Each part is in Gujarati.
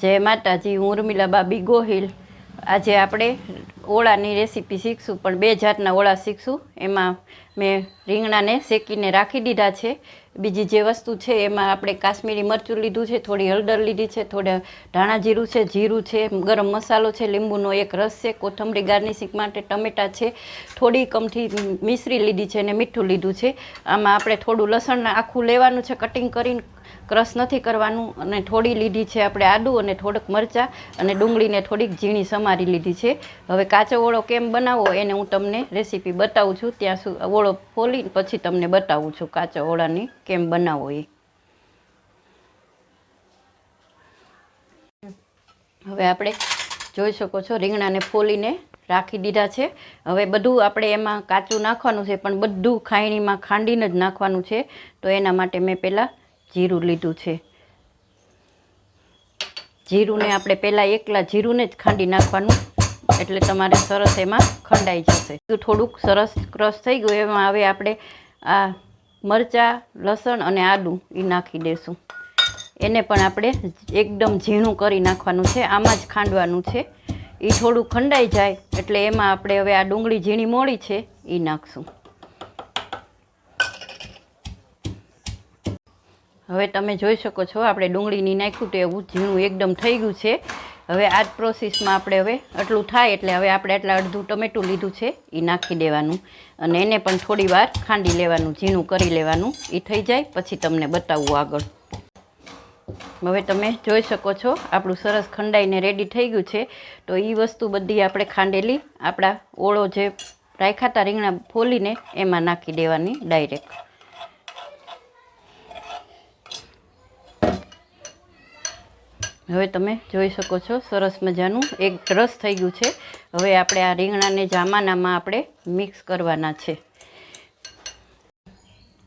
જય માતાજી, હું ઉર્મિલા બાબી ગોહિલ. આજે આપણે ઓળાની રેસીપી શીખશું, પણ બે જાતના ઓળા શીખશું. એમાં મેં રીંગણાને શેકીને રાખી દીધા છે. બીજી જે વસ્તુ છે, એમાં આપણે કાશ્મીરી મરચું લીધું છે, થોડી હળદર લીધી છે, થોડા ધાણા જીરું છે જીરું છે, ગરમ મસાલો છે, લીંબુનો એક રસ છે કોથમરી ગાર્નિશિંગ માટે ટમેટા છે, થોડી કમથી મિશ્રી લીધી છે અને મીઠું લીધું છે. આમાં આપણે થોડું લસણ આખું લેવાનું છે, કટિંગ કરીને ક્રશ નથી કરવાનું અને થોડી લીધી છે આપણે આદું અને થોડુંક મરચાં અને ડુંગળીને થોડીક ઝીણી સમારી લીધી છે. હવે કાચો ઓળો કેમ બનાવવો એને હું તમને રેસીપી બતાવું છું. ત્યાં સુ, ઓળો ફોલી પછી તમને બતાવું છું કાચા ઓળાની કેમ બનાવો એ? હવે આપણે જોઈ શકો છો, રીંગણાને ફોલીને રાખી દીધા છે. હવે બધું આપણે એમાં કાચું નાખવાનું છે, પણ બધું ખાયણીમાં ખાંડીને જ નાખવાનું છે. તો એના માટે મેં પહેલાં જીરું લીધું છે. જીરુંને આપણે પહેલાં એકલા જીરુંને જ ખાંડી નાખવાનું, એટલે તમારે સરસ એમાં ખંડાઈ જશે. થોડુંક સરસ ક્રશ થઈ ગયું, એમાં હવે આપણે આ મરચાં, લસણ અને આદું એ નાખી દઈશું એને પણ આપણે એકદમ ઝીણું કરી નાખવાનું છે. આમાં જ ખાંડવાનું છે. એ થોડું ખંડાઈ જાય એટલે એમાં આપણે હવે આ ડુંગળી ઝીણી મોળી છે એ નાખશું. હવે તમે જોઈ શકો છો, આપણે ડુંગળીની નાખ્યું તો એવું ઝીણું એકદમ થઈ ગયું છે. હવે આ જ પ્રોસેસમાં આપણે હવે આટલું થાય એટલે હવે આપણે આટલા અડધું ટમેટું લીધું છે એ નાખી દેવાનું. અને એને પણ થોડી ખાંડી લેવાનું, ઝીણું કરી લેવાનું. એ થઈ જાય, પછી તમને બતાવવું આગળ. હવે તમે જોઈ શકો છો, આપણું સરસ ખંડાઈને રેડી થઈ ગયું છે. તો એ વસ્તુ બધી આપણે ખાંડેલી, આપણા ઓળો જે રાખ્યા હતા રીંગણા ફોલીને, એમાં નાખી દેવાની ડાયરેક્ટ હવે તમે જોઈ શકો છો, સરસ મજાનું, એક રસ થઈ ગયું છે. હવે આપણે આ રીંગણાને જામાનામાં આપણે મિક્સ કરવાના છે.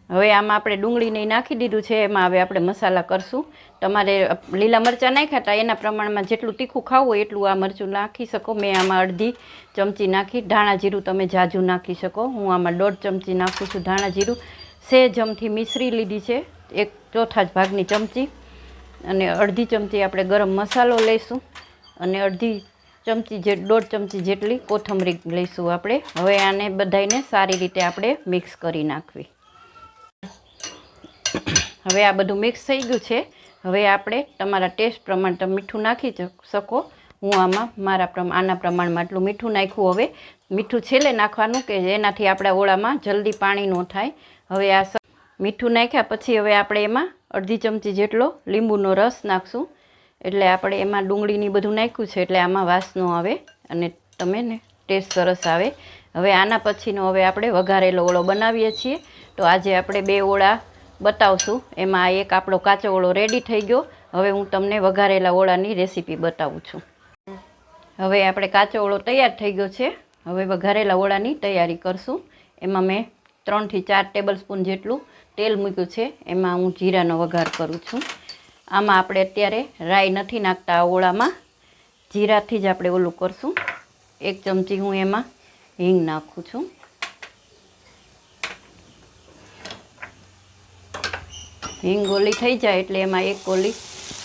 હવે આમાં આપણે ડુંગળીને નાખી દીધું છે, એમાં હવે આપણે મસાલા કરશું. તમારે લીલા મરચાં નાખ્યા હતા, એના પ્રમાણમાં જેટલું તીખું ખાવું હોય એટલું આ મરચું નાખી શકો. મેં આમાં અડધી ચમચી નાખી. ધાણા જીરું તમે જાજુ નાખી શકો. હું આમાં દોઢ ચમચી નાખું છું ધાણા જીરું. સે જમથી મિશ્રી લીધી છે, એક ચોથા જ ભાગની ચમચી. અને અડધી ચમચી આપણે ગરમ મસાલો લઈશું અને અડધી ચમચી જે દોઢ ચમચી જેટલી કોથમરી લઈશું આપણે. હવે આને બધાને સારી રીતે આપણે મિક્સ કરી નાખવી. હવે આ બધું મિક્સ થઈ ગયું છે. હવે આપણે તમારા ટેસ્ટ પ્રમાણે તમે મીઠું નાખી શકો. હું આમાં મારા આના પ્રમાણમાં આટલું મીઠું નાખ્યું. હવે મીઠું છેલ્લે નાખવાનું કે એનાથી આપણા ઓળામાં જલ્દી પાણી ન થાય. હવે આ મીઠું નાખ્યા પછી હવે આપણે એમાં અડધી ચમચી જેટલો લીંબુનો રસ નાખશું. એટલે આપણે એમાં ડુંગળીની બધું નાખ્યું છે, એટલે આમાં વાસ ન આવે અને તમે ને ટેસ્ટ સરસ આવે. હવે આના પછીનો હવે આપણે વઘારેલો ઓળો બનાવીએ છીએ. તો આજે આપણે બે ઓળા બતાવશું. એમાં એક આપણો કાચો ઓળો રેડી થઈ ગયો. હવે હું તમને વઘારેલા ઓળાની રેસીપી બતાવું છું. હવે આપણે કાચો ઓળો તૈયાર થઈ ગયો છે. હવે વઘારેલા ઓળાની તૈયારી કરશું. એમાં મેં ત્રણથી ચાર ટેબલ સ્પૂન જેટલું તેલ મૂક્યું છે. એમાં હું જીરાનો વઘાર કરું છું. આમાં આપણે અત્યારે રાઈ નથી નાખતા ઓળામાં જીરાથી જ આપણે ઓલું કરશું. એક ચમચી હું એમાં હિંગ નાખું છું. હિંગ ઓલી થઈ જાય એટલે એમાં એક ગોલી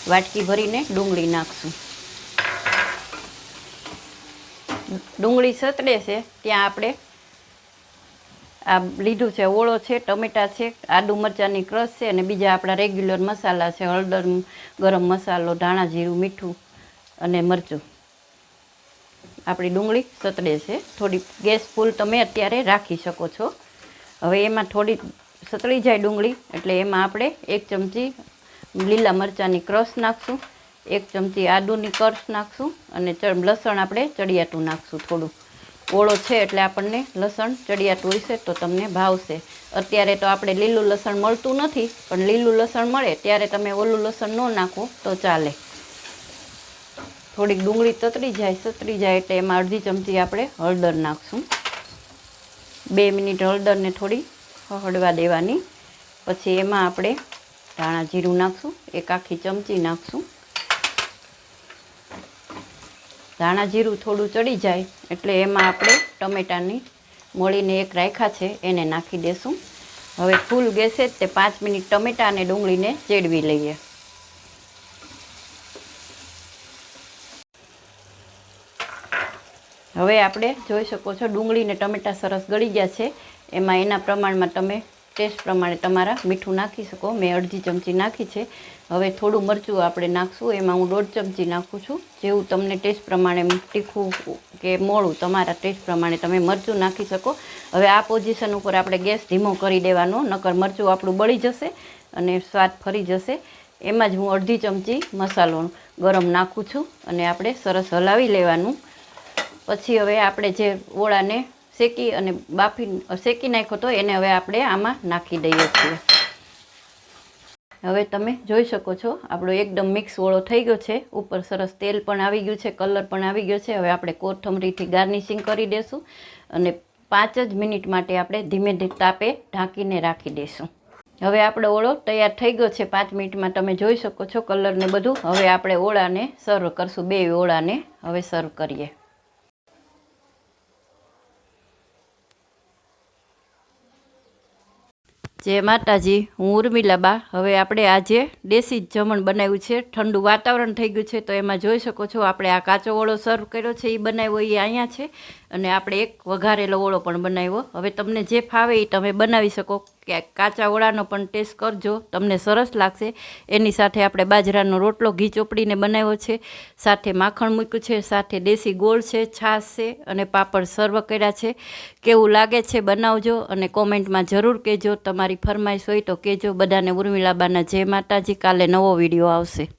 વાટકી ભરીને ડુંગળી નાખશું. ડુંગળી સતડે છે, ત્યાં આપણે આ લીધું છે, ઓળો છે, ટમેટા છે, આદુ મરચાંની ક્રશ છે અને બીજા આપણા રેગ્યુલર મસાલા છે, હળદર, ગરમ મસાલો, ધાણા, જીરું, મીઠું અને મરચું. આપણી ડુંગળી સતડે છે. થોડી ગેસ ફૂલ તમે અત્યારે રાખી શકો છો. હવે એમાં થોડી સતળી જાય ડુંગળી, એટલે એમાં આપણે એક ચમચી લીલા મરચાંની ક્રશ નાખશું, એક ચમચી આદુની ક્રશ નાખશું અને લસણ આપણે ચડિયાતું નાખશું થોડું. ઓળો છે એટલે આપણને લસણ ચડિયાતું હશે તો તમને ભાવશે અત્યારે તો આપણે લીલું લસણ મળતું નથી, પણ લીલું લસણ મળે ત્યારે તમે ઓલું લસણ ન નાખો તો ચાલે. થોડીક ડુંગળી તતરી જાય સતરી જાય એટલે એમાં અડધી ચમચી આપણે હળદર નાખશું. બે મિનિટ હળદરને થોડી હળવા દેવાની. પછી એમાં આપણે ધાણા જીરું નાખશું, એક આખી ચમચી નાખશું. ધાણા જીરું થોડું ચડી જાય એટલે એમાં આપણે ટમેટાની મળીને એક રાખ્યા છે, એને નાખી દેશું. હવે ફૂલ ગેસે તે પાંચ મિનિટ ટમેટા અને ડુંગળીને ચેડવી લઈએ. હવે આપણે જોઈ શકો છો ડુંગળીને ટમેટા સરસ ગળી ગયા છે. એમાં એના પ્રમાણમાં તમે ટેસ્ટ પ્રમાણે તમારા મીઠું નાખી શકો. મેં અડધી ચમચી નાખી છે. હવે થોડું મરચું આપણે નાખશું. એમાં હું દોઢ ચમચી નાખું છું. જેવું તમને ટેસ્ટ પ્રમાણે તીખું કે મોળું તમારા ટેસ્ટ પ્રમાણે તમે મરચું નાખી શકો. હવે આ પોઝિશન ઉપર આપણે ગેસ ધીમો કરી દેવાનો, નકર મરચું આપણું બળી જશે અને સ્વાદ ફરી જશે. એમાં જ હું અડધી ચમચી મસાલો ગરમ નાખું છું અને આપણે સરસ હલાવી લેવાનું. પછી હવે આપણે જે ઓળાને શેકી અને બાફી, શેકી નાખ્યો તો એને હવે આપણે આમાં નાખી દઈએ છીએ. હવે તમે જોઈ શકો છો, આપણો એકદમ મિક્સ ઓળો થઈ ગયો છે. ઉપર સરસ તેલ પણ આવી ગયું છે, કલર પણ આવી ગયો છે. હવે આપણે કોથમરીથી ગાર્નિશિંગ કરી દઈશું અને પાંચ જ મિનિટ માટે આપણે ધીમે ધીમે તાપે ઢાંકીને રાખી દઈશું હવે આપણો ઓળો તૈયાર થઈ ગયો છે, પાંચ મિનિટમાં તમે જોઈ શકો છો કલરને બધું. હવે આપણે ઓળાને સર્વ કરશું, બે ઓળાને હવે સર્વ કરીએ. જય માતાજી, હું ઉર્મિલાબા હવે આપણે આજે દેશી જમણ બનાવ્યું છે. ઠંડુ વાતાવરણ થઈ ગયું છે, તો એમાં જોઈ શકો છો, આપણે આ કાચો ઓળો સર્વ કર્યો છે એ બનાવ્યો એ અહીંયા છે. અને આપણે એક વઘારેલો ઓળો પણ બનાવ્યો. હવે તમને જે ફાવે એ તમે બનાવી શકો. કે કાચા ઓળાનો પણ ટેસ્ટ કરજો. તમને સરસ લાગશે. એની સાથે આપણે બાજરાનો રોટલો, ઘી ચોપડીને બનાવ્યો છે. સાથે માખણ મૂક્યું છે. સાથે દેશી ગોળ છે, છાશ છે અને પાપડ સર્વ કર્યા છે. કેવું લાગે છે બનાવજો અને કોમેન્ટમાં જરૂર કહેજો. તમારી ફરમાઈશ હોય તો કહેજો. બધાને ઉર્મિલાબાના જય માતાજી. કાલે નવો વીડિયો આવશે.